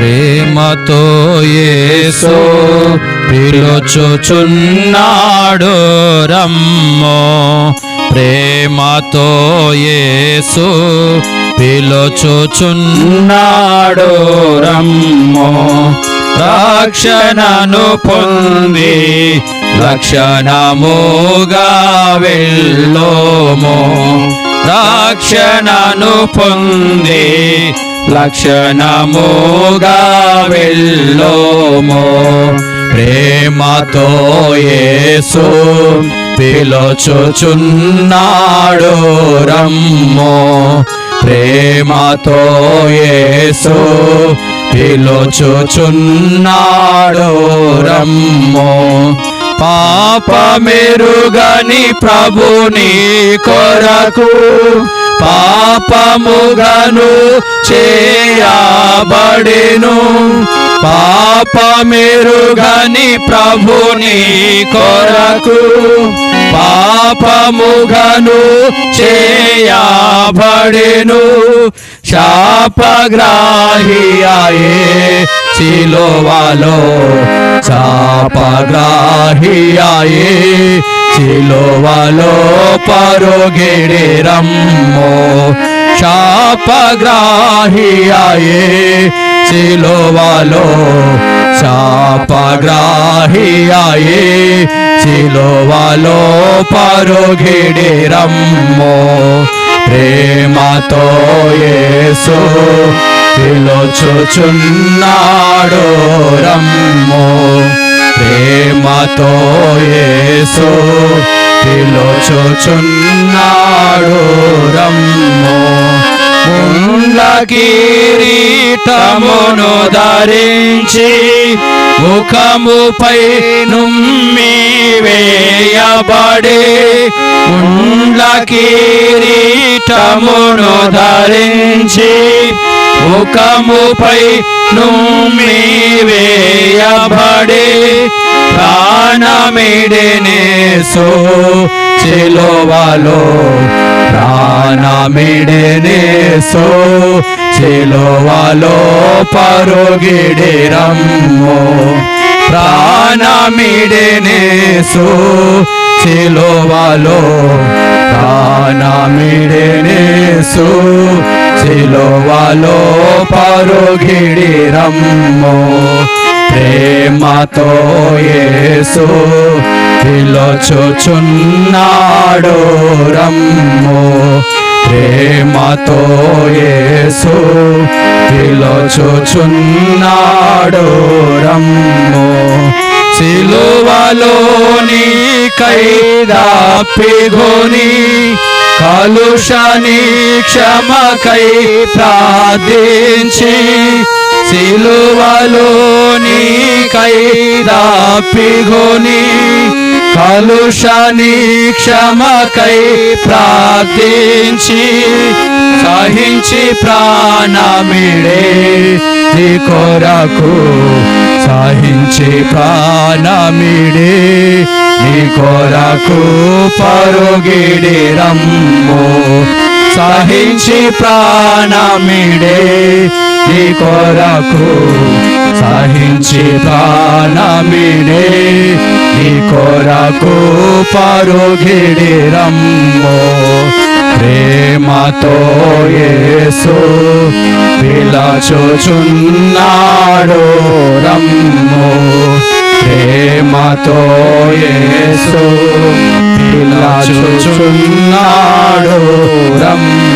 ప్రేమతో ఏసో పిలుచుచున్నాడు రమ్మో. ప్రేమతో ఏసు పిలుచుచున్నాడు రమ్మో. రక్షణను పొంది లక్షణముగా వెళ్ళోమో. రక్షణను పొంది లక్షణముగా వెళ్ళోమో. ప్రేమతో యేసు పిలుచుచున్నాడు రమ్ము. ప్రేమతో యేసు పిలుచుచున్నాడు పాప మెరుగని ప్రభుని కొరకు పాపముగను చేయబడెను. పాపమెరుగని ప్రభుని కొరకు. పాపముగను చేయబడెను. శాపగ్రాహియాయే సిలోవాలో శాపగ్రాహియాయే శిలోవలో పరుగిడి రమ్మో శాపగ్రాహియాయే సిలోవాలో శాపగ్రాహియాయే సిలోవాలో పరుగిడి రమ్మో ప్రేమతో యేసు పిలుచుచున్నాడు రమ్మో. ప్రేమతో యేసు పిలుచుచున్నాడు రమ్మో. ముండ్ల కిరీటమును ధరించి ముఖముపై నుమ్మి వేయబడే ముండ్ల కిరీటమును ధరించి ముఖముపై నుమ్మి వేయబడే చిలోవలో సిలోవాలో చిలోవలో సిలోవాలో పరుగిడి రమ్మో ప్రాణమిడెనేసో సిలోవాలో ప్రాణమిడెనేసో సిలోవాలో పరుగిడి రమ్మో ప్రేమతో యేసు పిలుచుచున్నాడు రమ్ము. ప్రేమతో యేసు పిలుచుచున్నాడు రమ్ము. సిలువలోని కైదా కైదాపిగోని కలుషని క్షమకై ప్రార్థించి సిలువలోని కైదాపిగోని కలుషని క్షమకై ప్రార్థించి సహించి ప్రాణమిడే నీ కొరకు సహించి ప్రాణమిడే. కొరకు పరుగిడి రమ్ము సహించి ప్రాణమిడే నీ కొరకు. సహించి ప్రాణమిడే నీ కొరకు పరుగిడి రమ్ము ప్రేమతో యేసు పిలచుచున్నాడు రమ్ము. ప్రేమతో ఏ పిలచుచున్నాడు రమ్మో